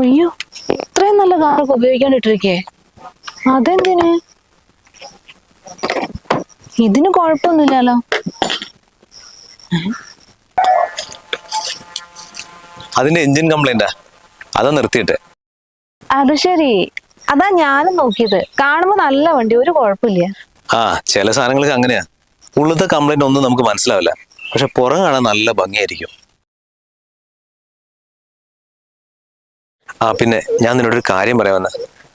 അയ്യോ ഇത്രയും നല്ല കാറൊക്കെ ഉപയോഗിക്കാണ്ടിട്ടിരിക്കേ. അതെന്തിന്? ഇതിന് കുഴപ്പമൊന്നുമില്ലല്ലോ. അതിന്റെ എഞ്ചിൻ കംപ്ലൈന്റാ. അതാ നിർത്തിയിട്ട്. അത് ശരി. അതാ ഞാനും നോക്കിയത്. കാണുമ്പോ നല്ല വണ്ടി ഒരു കുഴപ്പമില്ല. ആ ചില സാധനങ്ങൾക്ക് അങ്ങനെയാ. ഉള്ളത്തെ കംപ്ലൈന്റ് ഒന്നും നമുക്ക് മനസ്സിലാവില്ല. പക്ഷെ പുറം കാണാൻ നല്ല ഭംഗിയായിരിക്കും. ആ പിന്നെ ഞാൻ നിന്നോടൊരു കാര്യം പറയാൻ വന്ന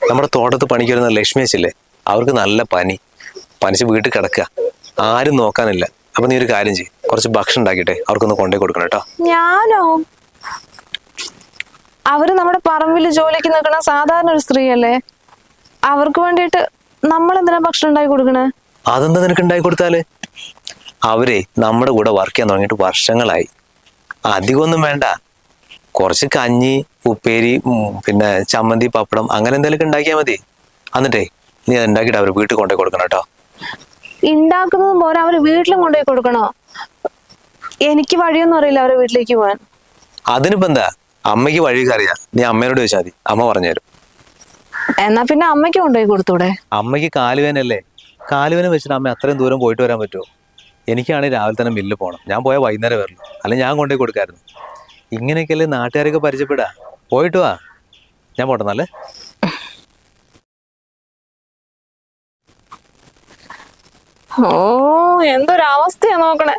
നമ്മുടെ തോട്ടത്ത് പണിക്ക് വരുന്ന ലക്ഷ്മിയച്ചില്ലേ അവർക്ക് നല്ല പനി. പനിച്ച് വീട്ടിൽ കിടക്കുക. ആരും നോക്കാനില്ല. അപ്പൊ നീ ഒരു കാര്യം ചെയ്യും. കുറച്ച് ഭക്ഷണം ഉണ്ടാക്കിട്ടെ അവർക്കൊന്ന് കൊണ്ടേ കൊടുക്കണം കേട്ടോ. ഞാനോ? അവർ നമ്മുടെ പറമ്പിൽ ജോലിക്ക് നിൽക്കണ സാധാരണ ഒരു സ്ത്രീയല്ലേ? അവർക്ക് വേണ്ടിയിട്ട് നമ്മൾ എന്തിനാ ഭക്ഷണം ഉണ്ടാക്കി കൊടുക്കണേ? അതെന്താ നിനക്ക് ഉണ്ടാക്കി കൊടുത്താൽ? അവരെ നമ്മുടെ കൂടെ വർക്ക് ചെയ്യാൻ തുടങ്ങിയിട്ട് വർഷങ്ങളായി. അധികമൊന്നും വേണ്ട. കുറച്ച് കഞ്ഞി ഉപ്പേരി പിന്നെ ചമ്മന്തി പപ്പടം അങ്ങനെ എന്തെങ്കിലുമൊക്കെ ഉണ്ടാക്കിയാൽ മതി. എന്നിട്ടേ നീ അത് ഉണ്ടാക്കിയിട്ട് അവർ വീട്ടിൽ കൊണ്ടുപോയി കൊടുക്കണം കേട്ടോ. ഉണ്ടാക്കുന്നതും പോരാ അവർ വീട്ടിലും കൊണ്ടുപോയി കൊടുക്കണോ? എനിക്ക് വഴിയൊന്നും അറിയില്ല അവരെ വീട്ടിലേക്ക് പോവാൻ. അതിനിപ്പോ എന്താ? അമ്മയ്ക്ക് വഴിയൊക്കെ അറിയാം. നീ അമ്മയോട് ചോദിച്ചാൽ മതി. അമ്മ പറഞ്ഞുതരും. എന്നാ പിന്നെ അമ്മയ്ക്ക് കൊണ്ടുപോയി കൊടുത്തൂടെ? അമ്മയ്ക്ക് കാലുവേനല്ലേ കാലുവേന വെച്ചിട്ട് അമ്മ അത്രയും ദൂരം പോയിട്ട് വരാൻ പറ്റുമോ? എനിക്കാണെങ്കിൽ രാവിലെ തന്നെ മില്ല് പോകണം ഞാൻ പോയാൽ വൈകുന്നേരം വരണം അല്ലെങ്കിൽ ഞാൻ കൊണ്ടുപോയി കൊടുക്കായിരുന്നു. ഇങ്ങനെയൊക്കെയല്ലേ നാട്ടുകാരൊക്കെ പരിചയപ്പെടാ പോയിട്ട് വാ. ഞാൻ പോട്ടെ നല്ലേ ഓ എന്തൊരവസ്ഥയാ നോക്കണേ.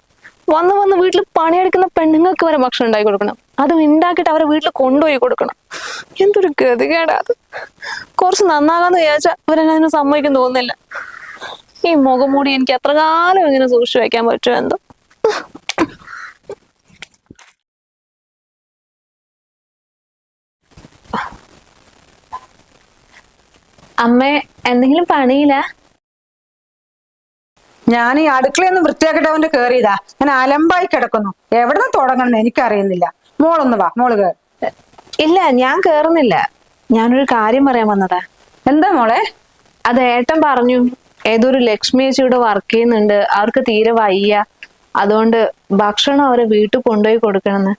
വന്ന് വന്ന് വീട്ടിൽ പണിയെടുക്കുന്ന പെണ്ണുങ്ങൾക്ക് വരെ ഭക്ഷണം ഉണ്ടാക്കി കൊടുക്കണം. അത് ഉണ്ടാക്കിയിട്ട് അവരെ വീട്ടിൽ കൊണ്ടുപോയി കൊടുക്കണം. എന്തൊരു ഗതികേടാ അത്. കുറച്ച് നന്നാകാന്ന് വിചാരിച്ചാൽ അവരെന്നെ അതിന് സമ്മതിക്കും തോന്നുന്നില്ല. ഈ മുഖം മൂടി എനിക്ക് എത്ര കാലം ഇങ്ങനെ സൂക്ഷിച്ചു വയ്ക്കാൻ പറ്റുമോ എന്തോ. അമ്മേ എന്തെങ്കിലും പണിയില്ല? ഞാൻ ഈ അടുക്കളയൊന്നും വൃത്തിയാക്കിട്ട് അവന്റെ കേറിയതാ. ഞാൻ അലമ്പായി കിടക്കുന്നു. എവിടെ നിന്ന് തുടങ്ങണമെന്ന് എനിക്കറിയുന്നില്ല. മോളൊന്ന് വാ മോൾ കേറ്. ഇല്ല ഞാൻ കേറുന്നില്ല. ഞാനൊരു കാര്യം പറയാൻ വന്നതാ. എന്താ മോളെ? അത് ഏട്ടൻ പറഞ്ഞു ഏതൊരു ലക്ഷ്മി ചേച്ചി ഇവിടെ വർക്ക് ചെയ്യുന്നുണ്ട് അവർക്ക് തീരെ വയ്യ. അതുകൊണ്ട് ഭക്ഷണം അവരെ വീട്ടിൽ കൊണ്ടുപോയി കൊടുക്കണമെന്ന്.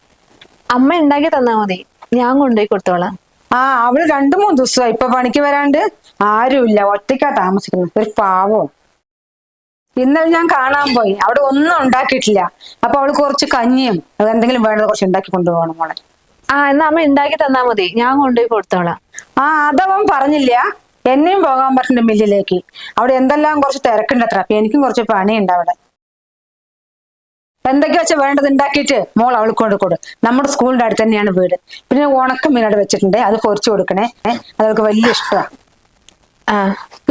അമ്മ ഉണ്ടാക്കി തന്നാ മതി. ഞാൻ കൊണ്ടുപോയി കൊടുത്തോളാം. ആ അവൾ രണ്ടു മൂന്ന് ദിവസമായി. ഇപ്പൊ പണിക്ക് വരാണ്ട് ആരുമില്ല. ഒറ്റയ്ക്കാ താമസിക്കുന്നത്. ഒരു പാവം. ഇന്നലെ ഞാൻ കാണാൻ പോയി. അവിടെ ഒന്നും ഉണ്ടാക്കിയിട്ടില്ല. അപ്പൊ അവൾ കുറച്ച് കഞ്ഞിയും അത് എന്തെങ്കിലും വേണ്ടത് കുറച്ച് ഉണ്ടാക്കി കൊണ്ടുപോകണം മോളെ. ആ എന്നാ അമ്മ ഉണ്ടാക്കി തന്നാ മതി. ഞാൻ കൊണ്ടുപോയി കൊടുത്തോളാം. ആ അതവൻ പറഞ്ഞില്ല. എന്നെയും പോകാൻ പറ്റുന്നുണ്ട് മില്ലിലേക്ക്. അവിടെ എന്തെല്ലാം കുറച്ച് തിരക്കുണ്ട് അത്ര. അപ്പൊ എനിക്കും കുറച്ച് പണിയുണ്ട് അവിടെ. എന്തൊക്കെയാ വെച്ചാൽ വേണ്ടത് ഉണ്ടാക്കിയിട്ട് മോൾ അവൾക്ക് കൊണ്ട് കൊടു. നമ്മുടെ സ്കൂളിന്റെ അടുത്ത് തന്നെയാണ് വീട്. പിന്നെ ഉണക്ക മീനോട് വെച്ചിട്ടുണ്ട്. അത് പൊരിച്ചു കൊടുക്കണേ. അതൊക്കെ വലിയ ഇഷ്ടമാണ്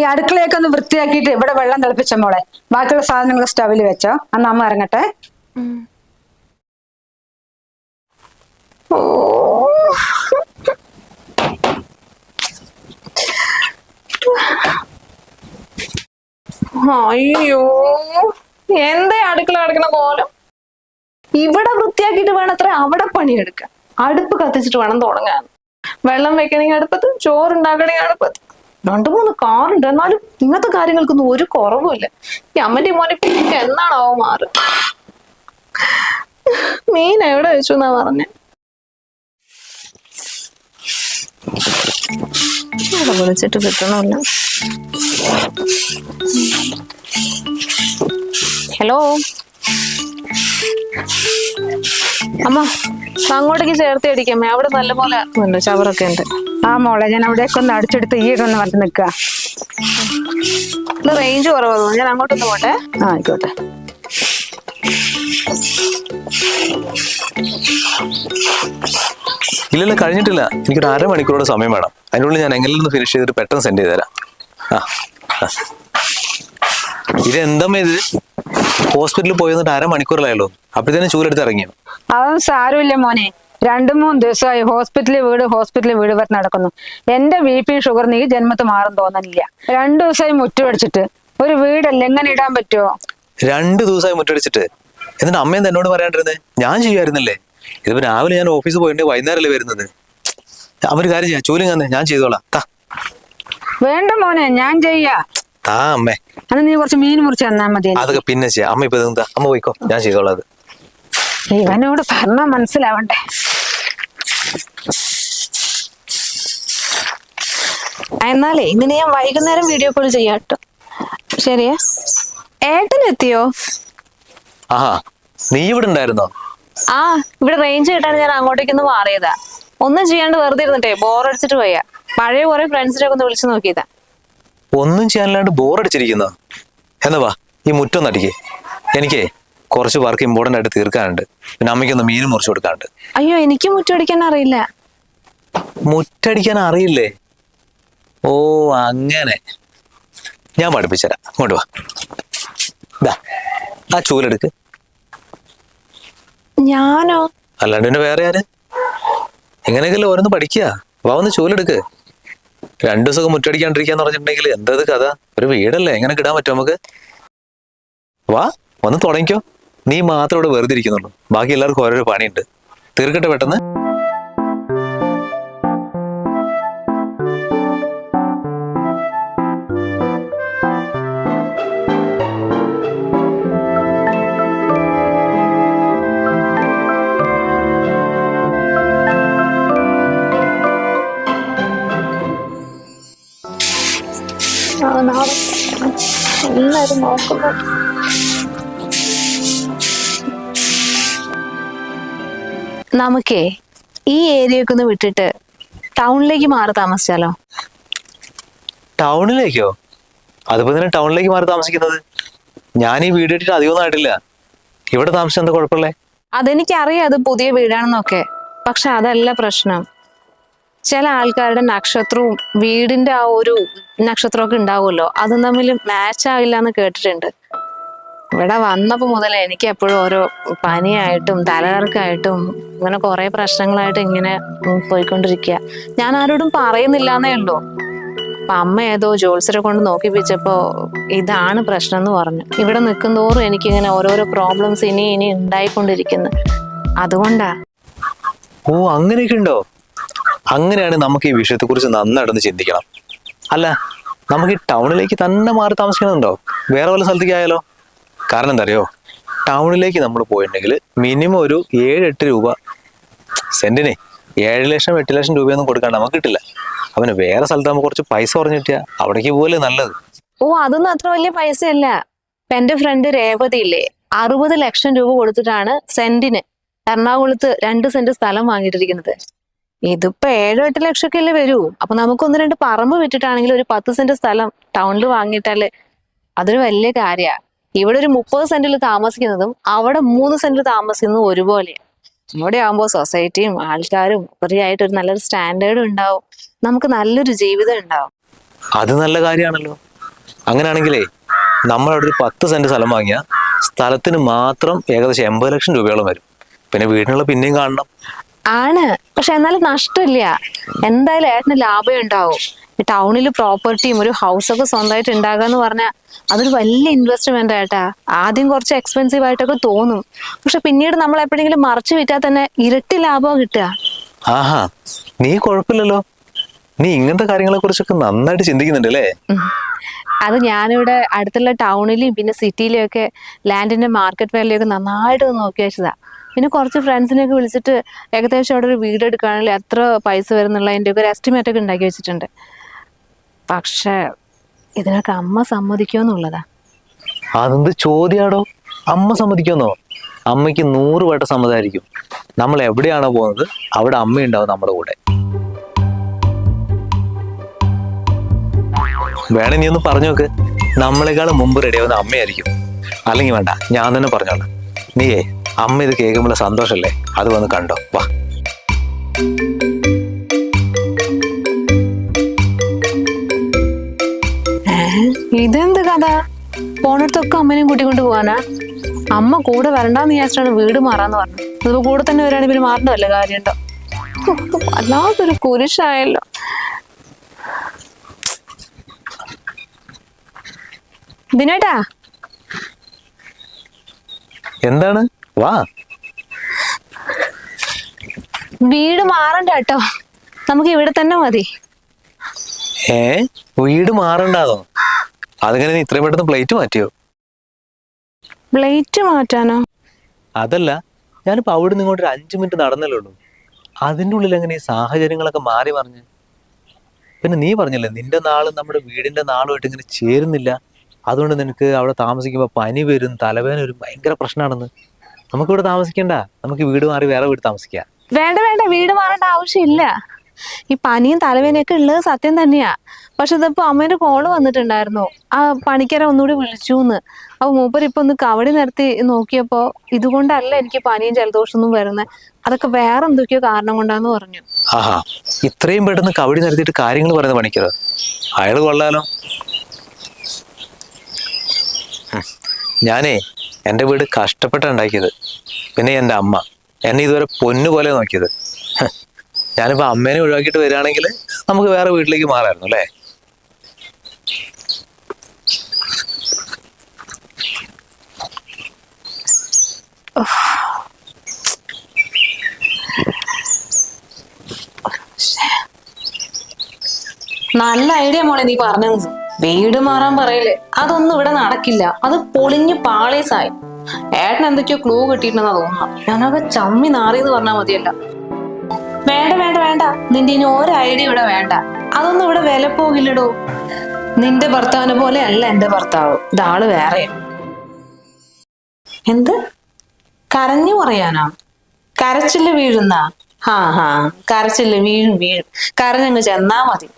ഈ അടുക്കളയൊക്കെ ഒന്ന് വൃത്തിയാക്കിയിട്ട് ഇവിടെ വെള്ളം തിളപ്പിച്ച മോളെ? ബാക്കിയുള്ള സാധനങ്ങൾ സ്റ്റവിൽ വെച്ചോ. അന്ന് അമ്മ ഇറങ്ങട്ടെ. അയ്യോ. എന്താ അടുക്കള കിടക്കണ കോലം? ഇവിടെ വൃത്തിയാക്കിയിട്ട് വേണം അത്ര അവിടെ പണിയെടുക്കാൻ. അടുപ്പ് കത്തിച്ചിട്ട് വേണം തുടങ്ങാൻ. വെള്ളം വെക്കണമെങ്കിൽ അടുപ്പത്ത് ചോറുണ്ടാക്കണമെങ്കിൽ അടുപ്പത്ത്. രണ്ടു മൂന്ന് കാറുണ്ട്. എന്നാലും ഇങ്ങനത്തെ കാര്യങ്ങൾക്കൊന്നും ഒരു കുറവുമില്ല ഈ അമ്മന്റെ മോനെ പിന്നെ എന്നാണാവോ മാറ്? മീൻ എവിടെ വെച്ചു എന്നാ പറഞ്ഞേ? വിളിച്ചിട്ട് കിട്ടണമല്ല. ഹലോ? അമ്മ അങ്ങോട്ടേക്ക് ചേർത്ത് അടിക്കാമേ അവിടെ നല്ലപോലെ ഉണ്ട് ചവറൊക്കെ ഉണ്ട്. ആ മോളെ ഞാൻ അവിടേക്ക് ഒന്ന് അടിച്ചെടുത്ത് ഈ ഒന്ന് വന്ന് നിൽക്കുക. റേഞ്ച് കുറവാണ്? ഞാൻ അങ്ങോട്ടൊന്ന് പോട്ടെ. ആ ആയിക്കോട്ടെ. ഇല്ലല്ല കഴിഞ്ഞിട്ടില്ല. എനിക്കൊരു അരമണിക്കൂറോടെ സമയം വേണം. അതിനുള്ളിൽ ഞാൻ എങ്ങനെയൊന്ന് ഫിനിഷ് ചെയ്തിട്ട് പെട്ടെന്ന് സെൻഡ് ചെയ്തുതരാം ആ. ഇതെന്താ ഇത്? ഹോസ്പിറ്റലിൽ പോയി വന്നിട്ട് അരമണിക്കൂറിലായല്ലോ. അപ്പോഴത്തേനും ചൂലെടുത്ത് ഇറങ്ങിയോ? അതൊന്നും സാരമില്ല മോനെ. രണ്ടു മൂന്ന് ദിവസമായി ഹോസ്പിറ്റലിൽ വീട് ഹോസ്പിറ്റലിൽ വീട് വരെ നടക്കുന്നു. എന്റെ ബി പി ഷുഗർ നീ ജന്മത്ത് മാറും തോന്നുന്നില്ല രണ്ടു ദിവസമായി മുറ്റുപടിച്ചിട്ട് ഒരു വീടല്ല? എങ്ങനെ ഇടാൻ പറ്റുമോ രണ്ടു ദിവസമായി മുറ്റടിച്ചിട്ട്. എന്നിട്ട് അമ്മയും എന്നോട് പറയാണ്ടിരുന്നേ? ഞാൻ ചെയ്യുമായിരുന്നല്ലേ? ഇതിപ്പോ രാവിലെ ഞാൻ ഓഫീസിൽ പോയിട്ട് വൈകുന്നേരമല്ലേ വരുന്നത്. അവർ കാര്യം ചെയ്യാം. ചൂലും ഞാൻ ഞാൻ ചെയ്തോളാം. താ. വേണ്ട മോനെ. ഞാൻ ചെയ്യാ. താ അമ്മേ. അത് നീ കുറച്ച് മീൻ മുറിച്ച് തന്നാൽ മതി. അതൊക്കെ പിന്നെ ചെയ്യാം. അമ്മ ഇപ്പൊ അമ്മ പോയിക്കോ. ഞാൻ ചെയ്തോളാം ഇവനോട് പറഞ്ഞ മനസ്സിലാവണ്ടേ. എന്നാലേ ഇന്ന് ഞാൻ വൈകുന്നേരം വീഡിയോ കോൾ ചെയ്യാം കേട്ടോ. ശരിയാ? ഏട്ടൻ എത്തിയോ ആഹാ നീ ഇവിടെ ഉണ്ടായിരുന്നോ? ആ ഇവിടെ റേഞ്ച് കിട്ടാൻ ഞാൻ അങ്ങോട്ടേക്കൊന്ന് മാറിയതാ. ഒന്നും ചെയ്യാണ്ട് വെറുതെ ഇരുന്നിട്ടേ ബോറടിച്ചിട്ട് പോയാ. പഴയ കുറെ ഫ്രണ്ട്സിനെ ഒക്കെ ഒന്ന് വിളിച്ചു നോക്കിയതാ. ഒന്നും ചെയ്യാനില്ലാണ്ട് ബോറടിച്ചിരിക്കുന്നോ. എന്നാ വാ ഈ മുറ്റം നടിക്കേ എനിക്കേ കുറച്ച് വർക്ക് ഇമ്പോർട്ടന്റ് ആയിട്ട് തീർക്കാനുണ്ട്. പിന്നെ അമ്മയ്ക്കൊന്ന് മീൻ മുറിച്ചു കൊടുക്കാനുണ്ട്. അയ്യോ എനിക്ക് മുറ്റടിക്കാൻ അറിയില്ല. മുറ്റടിക്കാൻ അറിയില്ലേ? ഓ അങ്ങനെ. ഞാൻ പഠിപ്പിച്ചുതരാം. അങ്ങോട്ട് വാ. ആ ചൂലെടുക്ക്. ഞാനോ? അല്ലാണ്ട് പിന്നെ വേറെ ആര്? എങ്ങനെയൊക്കെയല്ലേ ഓരോന്ന് പഠിക്കുക. വാ ഒന്ന് ചൂലെടുക്ക്. രണ്ടു ദിവസമൊക്കെ മുറ്റടിക്കാണ്ടിരിക്കാന്ന് പറഞ്ഞിട്ടുണ്ടെങ്കിൽ എന്തത് കഥ? ഒരു വീടല്ലേ? എങ്ങനെ കിടാൻ പറ്റും നമുക്ക്? വാ വന്ന് തുടങ്ങിക്കോ നീ മാത്രം ഇവിടെ വെറുതെ ഇരിക്കുന്നുള്ളൂ. ബാക്കി എല്ലാവർക്കും ഓരോരോ പണിയുണ്ട്. തീർക്കട്ടെ പെട്ടെന്ന്. എല്ലാരും നോക്കുന്നു നമുക്കേ ഈ ഏരിയയൊക്കെ ഒന്ന് വിട്ടിട്ട് ടൗണിലേക്ക് മാറി താമസിച്ചാലോ? ടൗണിലേക്കോ? അതിപ്പോ തന്നെ ടൗണിലേക്ക് മാറി താമസിക്കുന്നത്? ഞാൻ ഈ വീട് ഇട്ടിട്ട് അധികമൊന്നും ആയിട്ടില്ല. ഇവിടെ താമസിച്ചാൽ എന്താ കുഴപ്പമില്ലേ അതെനിക്കറിയാം അത് പുതിയ വീടാണെന്നൊക്കെ. പക്ഷെ അതല്ല പ്രശ്നം. ചില ആൾക്കാരുടെ നക്ഷത്രവും വീടിന്റെ ആ ഒരു നക്ഷത്രമൊക്കെ ഉണ്ടാവുമല്ലോ അതും തമ്മിൽ മാച്ച് ആവില്ല എന്ന് കേട്ടിട്ടുണ്ട്. ഇവിടെ വന്നപ്പോൾ മുതൽ എനിക്ക് എപ്പോഴും ഓരോ പനിയായിട്ടും തലകർക്കായിട്ടും ഇങ്ങനെ കുറെ പ്രശ്നങ്ങളായിട്ട് ഇങ്ങനെ പോയിക്കൊണ്ടിരിക്കുക. ഞാൻ ആരോടും പറയുന്നില്ല എന്നേ ഉള്ളൂ. അപ്പൊ അമ്മ ഏതോ ജോത്സരെ കൊണ്ട് നോക്കിപ്പിച്ചപ്പോ ഇതാണ് പ്രശ്നം എന്ന് പറഞ്ഞു. ഇവിടെ എനിക്ക് എനിക്കിങ്ങനെ ഓരോരോ പ്രോബ്ലംസ് ഇനി ഇനി ഉണ്ടായിക്കൊണ്ടിരിക്കുന്നു. അതുകൊണ്ടാ. ഓ അങ്ങനെയൊക്കെ ഉണ്ടോ? അങ്ങനെയാണ് നമുക്ക് ഈ വിഷയത്തെക്കുറിച്ച് നന്നായിട്ടൊന്ന് ചിന്തിക്കണം. അല്ല നമുക്ക് ഈ ടൗണിലേക്ക് തന്നെ മാറി താമസിക്കണമെന്നുണ്ടോ വേറെ വല്ല സ്ഥലത്തേക്ക് ആയാലോ? കാരണം എന്താ അറിയോ ടൗണിലേക്ക് നമ്മൾ പോയിട്ടുണ്ടെങ്കിൽ മിനിമം ഒരു ഏഴ് എട്ട് രൂപ സെന്റിനെ ഏഴ് ലക്ഷം എട്ട് ലക്ഷം രൂപയൊന്നും കൊടുക്കാണ്ട് നമുക്ക് കിട്ടില്ല. അവന് വേറെ സ്ഥലത്ത് നമുക്ക് കുറച്ച് പൈസ കുറഞ്ഞു കിട്ടിയാൽ അവിടേക്ക് പോലെ നല്ലത്? ഓ അതൊന്നും അത്ര വലിയ പൈസയല്ല. എന്റെ ഫ്രണ്ട് രേവതി ഇല്ലേ അറുപത് ലക്ഷം രൂപ കൊടുത്തിട്ടാണ് സെന്റിന് എറണാകുളത്ത് രണ്ട് സെന്റ് സ്ഥലം വാങ്ങിയിട്ടിരിക്കുന്നത്. ഇതിപ്പോ ഏഴോ എട്ട് ലക്ഷമൊക്കെ അല്ലേ വരൂ. അപ്പൊ നമുക്ക് ഒന്ന് രണ്ട് പറമ്പ് വിറ്റിട്ടാണെങ്കിൽ ഒരു പത്ത് സെന്റ് സ്ഥലം ടൗണിൽ വാങ്ങിയിട്ടാൽ അതൊരു വലിയ കാര്യ. ഇവിടെ ഒരു മുപ്പത് സെന്റിൽ താമസിക്കുന്നതും അവിടെ മൂന്ന് സെന്റിൽ താമസിക്കുന്നതും ഒരുപോലെയാണ് അവിടെ ആകുമ്പോൾ സൊസൈറ്റിയും ആൾക്കാരും ഫ്രീ ആയിട്ട് ഒരു നല്ലൊരു സ്റ്റാൻഡേർഡും ഉണ്ടാവും. നമുക്ക് നല്ലൊരു ജീവിതം ഉണ്ടാവും. അത് നല്ല കാര്യമാണല്ലോ അങ്ങനെയാണെങ്കിലേ നമ്മൾ അവിടെ ഒരു പത്ത് സെന്റ് സ്ഥലം വാങ്ങിയ സ്ഥലത്തിന് മാത്രം ഏകദേശം എൺപത് ലക്ഷം രൂപയോളം വരും. പിന്നെ വീടിനുള്ള പിന്നെയും കാണണം. ആണ്. പക്ഷെ എന്നാലും നഷ്ടമില്ല. എന്തായാലും ഏട്ടന് ലാഭം ഉണ്ടാവും. ടൗണിൽ പ്രോപ്പർട്ടിയും ഒരു ഹൗസൊക്കെ സ്വന്തമായിട്ട് ഉണ്ടാകുക എന്ന് പറഞ്ഞാൽ അതൊരു വലിയ ഇൻവെസ്റ്റ്മെന്റ് ആയിട്ടാ ആദ്യം കുറച്ച് എക്സ്പെൻസീവ് ആയിട്ടൊക്കെ തോന്നും. പക്ഷെ പിന്നീട് നമ്മൾ എപ്പോഴെങ്കിലും മറച്ചു വിറ്റാൽ തന്നെ ഇരട്ടി ലാഭം കിട്ടുക. ആഹാ നീ കുഴപ്പമില്ലല്ലോ. നീ ഇങ്ങനത്തെ കാര്യങ്ങളെ കുറിച്ചൊക്കെ നന്നായിട്ട് ചിന്തിക്കുന്നുണ്ട് അല്ലേ. അത് ഞാനിവിടെ അടുത്തുള്ള ടൗണിലും പിന്നെ സിറ്റിയിലും ഒക്കെ ലാൻഡിന്റെ മാർക്കറ്റ് വാല്യൂ ഒക്കെ നന്നായിട്ട് നോക്കി വെച്ചതാ. പിന്നെ കുറച്ച് ഫ്രണ്ട്സിനെയൊക്കെ വിളിച്ചിട്ട് ഏകദേശം അവിടെ ഒരു വീട് എടുക്കുകയാണെങ്കിൽ എത്ര പൈസ വരുന്നുള്ളതിന്റെ ഒക്കെ ഒരു എസ്റ്റിമേറ്റ് ഒക്കെ ഉണ്ടാക്കി വെച്ചിട്ടുണ്ട്. പക്ഷേ ഇതിനൊക്കെ അമ്മ സമ്മതിക്കുമോ എന്നുള്ളതാ. അതെന്ത് ചോദ്യാടോ? അമ്മ സമ്മതിക്കുന്നോ അമ്മയ്ക്ക് നൂറ് വട്ടം സമ്മതമായിരിക്കും നമ്മൾ എവിടെയാണോ പോകുന്നത് അവിടെ അമ്മയുണ്ടാവും നമ്മുടെ കൂടെ. വേണേ നീ ഒന്ന് പറഞ്ഞു നോക്ക്. നമ്മളെക്കാളും മുമ്പ് റെഡിയാവുന്ന അമ്മയായിരിക്കും. അല്ലെങ്കിൽ വേണ്ട ഞാൻ തന്നെ പറഞ്ഞോളാം. നീയേ അമ്മ ഇത് കേൾക്കുമ്പോൾ സന്തോഷല്ലേ? അത് വന്ന് കണ്ടോ. വാ. ഇതെന്ത് കഥ? പോണടുത്തൊക്കെ അമ്മനെയും കൂട്ടിക്കൊണ്ട് പോകാനാ അമ്മ കൂടെ വരണ്ടാന്ന് വിചാരിച്ചിട്ടാണ് വീട് മാറാന്ന് പറഞ്ഞു ഇതിപ്പോ കൂടെ തന്നെ വരികയാണെങ്കിൽ പിന്നെ മാറണ്ടല്ലോ കാര്യമുണ്ടോ? വല്ലാത്തൊരു കുരിശായല്ലോ. ബിനേട്ടാ? എന്താണ്? വാ. വീട് മാറണ്ട കേട്ടോ. നമുക്ക് ഇവിടെ തന്നെ മതി. ഏ? വീട് മാറണ്ടാതോ അതങ്ങനെ നീ ഇത്രയും പെട്ടെന്ന് പ്ലേറ്റ് മാറ്റിയോ? പ്ലേറ്റ് മാറ്റാനോ? അതല്ല ഞാനിപ്പോ അവിടെ നിന്ന് ഇങ്ങോട്ട് ഒരു അഞ്ചു മിനിറ്റ് നടന്നല്ലേ ഉള്ളൂ. അതിന്റെ ഉള്ളിൽ എങ്ങനെ ഈ സാഹചര്യങ്ങളൊക്കെ മാറി പറഞ്ഞു പിന്നെ നീ പറഞ്ഞല്ലേ നിന്റെ നാളും നമ്മുടെ വീടിന്റെ നാളുമായിട്ട് ഇങ്ങനെ ചേരുന്നില്ല. അതുകൊണ്ട് നിനക്ക് അവിടെ താമസിക്കുമ്പോൾ പനി വരും തലവേദന വരും ഭയങ്കര പ്രശ്നമാണെന്ന്. നമുക്കിവിടെ താമസിക്കണ്ട. നമുക്ക് വീട് മാറി വേറെ വീട് താമസിക്കാം. വേണ്ട വേണ്ട. വീട് മാറേണ്ട ആവശ്യമില്ല. ഈ പനിയും തലവേദനയൊക്കെ ഉള്ളത് സത്യം തന്നെയാ. പക്ഷെ ഇതിപ്പോ അമ്മേന്റെ കോൾ വന്നിട്ടുണ്ടായിരുന്നു. ആ പണിക്കരെ ഒന്നുകൂടി വിളിച്ചു എന്ന് അപ്പൊ മൂപ്പർ ഇപ്പൊ ഒന്ന് കവടി നിർത്തി നോക്കിയപ്പോ ഇതുകൊണ്ടല്ല എനിക്ക് പനിയും ജലദോഷമൊന്നും വരുന്നത് അതൊക്കെ വേറെ എന്തൊക്കെയോ കാരണം കൊണ്ടാന്ന് പറഞ്ഞു. ആഹാ. ഇത്രയും പെട്ടെന്ന് കവടി നിർത്തിയിട്ട് കാര്യങ്ങൾ പറയുന്ന പണിക്കര് അയാൾ കൊള്ളാലോ. ഞാനേ എന്റെ വീട് കഷ്ടപ്പെട്ട് ഉണ്ടാക്കിയത്. പിന്നെ എന്റെ അമ്മ എന്നെ ഇതുവരെ പൊന്നുപോലെ നോക്കിയത്. ഞാനിപ്പോൾ ഞാനിപ്പോ അമ്മേനെ ഒഴിവാക്കിയിട്ട് വരികയാണെങ്കിൽ നമുക്ക് വേറെ വീട്ടിലേക്ക് മാറായിരുന്നു അല്ലേ? നല്ല ഐഡിയ മോളെ നീ പറഞ്ഞത്. വീട് മാറാൻ പറയൽ അതൊന്നും ഇവിടെ നടക്കില്ല. അത് പൊളിഞ്ഞു പാളേസായി ഏട്ടൻ എന്തൊക്കെയോ ക്ലൂ കിട്ടിയിട്ടുണ്ടെന്നാ തോന്നുന്നു. ഞാനൊക്കെ ചമ്മി നാറിയെന്ന് പറഞ്ഞാൽ മതിയല്ല. വേണ്ട വേണ്ട വേണ്ട. നിന്റെ ഇനി ഒരു ഐഡിയ ഇവിടെ വേണ്ട. അതൊന്നും ഇവിടെ വില പോകില്ലടോ. നിന്റെ ഭർത്താവിനെ പോലെ അല്ല എന്റെ ഭർത്താവ്. ഇതാൾ വേറെ. എന്ത്? കരഞ്ഞു പറയാനാ? കരച്ചിൽ വീഴുന്ന? ഹാ ഹാ. കരച്ചിൽ വീഴും വീഴും. കരഞ്ഞങ്ങ് ചെന്നാ മതി.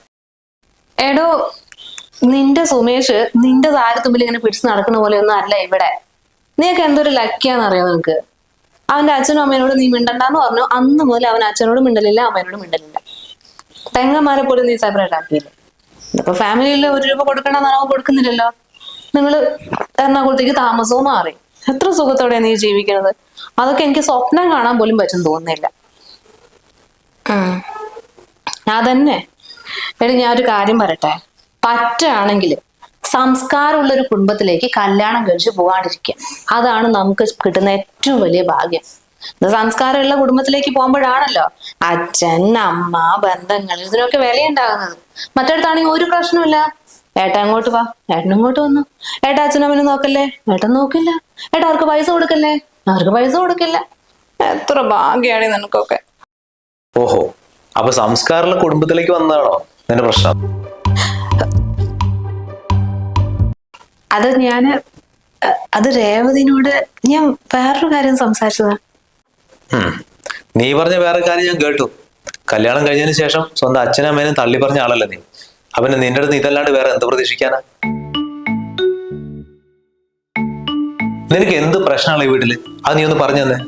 എടോ നിന്റെ സുമേഷ് നിന്റെ താരത്തുമ്പിൽ ഇങ്ങനെ പിടിച്ച് നടക്കുന്ന പോലെ ഒന്നും അല്ല ഇവിടെ. നീയൊക്കെ എന്തൊരു ലക്കിയാന്നറിയോ നിനക്ക്? അവന്റെ അച്ഛനും അമ്മേനോട് നീ മിണ്ടണ്ടെന്ന് പറഞ്ഞു. അന്ന് മുതൽ അവൻ അച്ഛനോട് മിണ്ടലില്ല അമ്മേനോട് മിണ്ടലില്ല. തെങ്ങന്മാരെ പോലും നീ സെപ്പറേറ്റ് ആക്കിയില്ലേ. ഇപ്പൊ ഫാമിലിയിൽ ഒരു രൂപ കൊടുക്കണമെന്ന് അവൻ കൊടുക്കുന്നില്ലല്ലോ. നിങ്ങൾ എറണാകുളത്തേക്ക് താമസവും മാറി. എത്ര സുഖത്തോടെ നീ ജീവിക്കുന്നത് അതൊക്കെ എനിക്ക് സ്വപ്നം കാണാൻ പോലും പറ്റും തോന്നുന്നില്ല. ഞാൻ തന്നെ എടി ഞാൻ ഒരു കാര്യം പറയട്ടെ? പറ്റാണെങ്കിൽ സംസ്കാരമുള്ള ഒരു കുടുംബത്തിലേക്ക് കല്യാണം കഴിച്ച് പോകാണ്ടിരിക്കുക. അതാണ് നമുക്ക് കിട്ടുന്ന ഏറ്റവും വലിയ ഭാഗ്യം. സംസ്കാരമുള്ള കുടുംബത്തിലേക്ക് പോകുമ്പോഴാണല്ലോ അച്ഛൻ അമ്മ ബന്ധങ്ങൾ ഇതിനൊക്കെ വിലയുണ്ടാകുന്നത്. മറ്റടുത്താണെങ്കിൽ ഒരു പ്രശ്നമില്ല ഏട്ട അങ്ങോട്ട് വാ. ഏട്ടൻ ഇങ്ങോട്ട് വന്നു. ഏട്ടാ അച്ഛനും അമ്മനും നോക്കല്ലേ? ഏട്ടൻ നോക്കില്ല. ഏട്ടാ അവർക്ക് പൈസ കൊടുക്കല്ലേ? അവർക്ക് പൈസ കൊടുക്കില്ല. എത്ര ഭാഗ്യാണ് നിനക്കൊക്കെ. ഓഹോ. അപ്പൊ സംസ്കാരമുള്ള കുടുംബത്തിലേക്ക് വന്നതാണോ? നിന്റെ പ്രശ്നം. അത് ഞാൻ അത് രേവതിനോട് ഞാൻ വേറൊരു കാര്യം സംസാരിച്ചതാണ് നീ പറഞ്ഞ വേറെ കാര്യം ഞാൻ കേട്ടു. കല്യാണം കഴിഞ്ഞതിന് ശേഷം സ്വന്തം അച്ഛനും അമ്മേനും തള്ളി പറഞ്ഞ ആളല്ലേ നീ? അവന് നിന്റെ അടുത്ത് ഇതല്ലാണ്ട് വേറെ എന്ത് പ്രതീക്ഷിക്കാനാ? നിനക്ക് എന്ത് പ്രശ്നമാണ് ഈ വീട്ടിൽ? അത് നീ ഒന്ന് പറഞ്ഞു തന്നെ.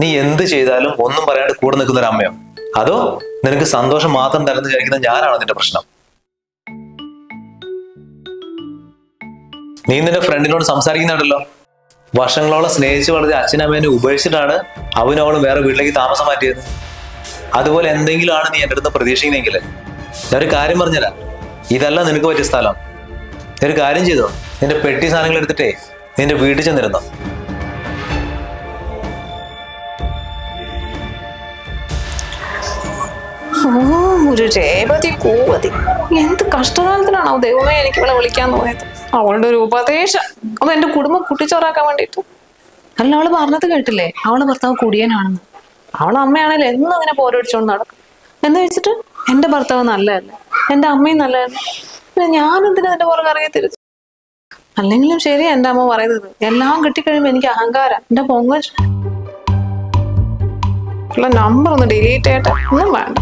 നീ എന്ത് ചെയ്താലും ഒന്നും പറയാണ്ട് കൂടെ നിൽക്കുന്ന ഒരു അമ്മയോ? അതോ നിനക്ക് സന്തോഷം മാത്രം തരുന്ന വിചാരിക്കുന്ന ഞാനാണോ നിന്റെ പ്രശ്നം? നീ നിന്റെ ഫ്രണ്ടിനോട് സംസാരിക്കുന്നുണ്ടല്ലോ. വർഷങ്ങളോളം സ്നേഹിച്ച് വളർത്തിയ അച്ഛനമ്മേനെ ഉപേക്ഷിച്ചിട്ടാണ് അവനും വേറെ വീട്ടിലേക്ക് താമസം മാറ്റിയത്. അതുപോലെ എന്തെങ്കിലും ആണ് നീ എന്റെ അടുത്ത് പ്രതീക്ഷിക്കുന്നെങ്കിൽ ഞാൻ ഒരു കാര്യം പറഞ്ഞുതരാം. ഇതല്ല നിനക്ക് പറ്റിയ സ്ഥലം. ഒരു കാര്യം ചെയ്തോ? നിന്റെ പെട്ടി സാധനങ്ങൾ എടുത്തിട്ടേ നിന്റെ വീട്ടിൽ ചെന്നിരുന്നോ? ഒരു രേവതി കൂവതി. എന്ത് കഷ്ടകാലത്തിനാണോ ദൈവമേ എനിക്ക് ഇവിടെ വിളിക്കാൻ തോന്നിയത് അവളുടെ ഒരു ഉപദേശം. അത് എന്റെ കുടുംബം കുട്ടിച്ചോറാക്കാൻ വേണ്ടിയിട്ട്. അല്ല അവൾ പറഞ്ഞത് കേട്ടില്ലേ? അവളെ ഭർത്താവ് കുടിയനാണെന്ന്. അവളെ അമ്മയാണെങ്കിൽ എന്നും അങ്ങനെ പോരടിച്ചോണ്ട് നടക്കും. എന്ന് വെച്ചിട്ട് എന്റെ ഭർത്താവ് നല്ലതല്ലേ. എന്റെ അമ്മയും നല്ലതല്ലേ. ഞാൻ എന്തിനാ എന്റെ പുറകെ ഇറങ്ങി തിരിച്ചു? അല്ലെങ്കിലും ശരി എന്റെ അമ്മ പറയുന്നത്. എല്ലാം കിട്ടിക്കഴിയുമ്പോ എനിക്ക് അഹങ്കാരം. എന്റെ പൊങ്ങ നമ്പർ ഒന്ന് ഡിലീറ്റ് ചെയ്യട്ടെ. ഒന്നും വേണ്ട.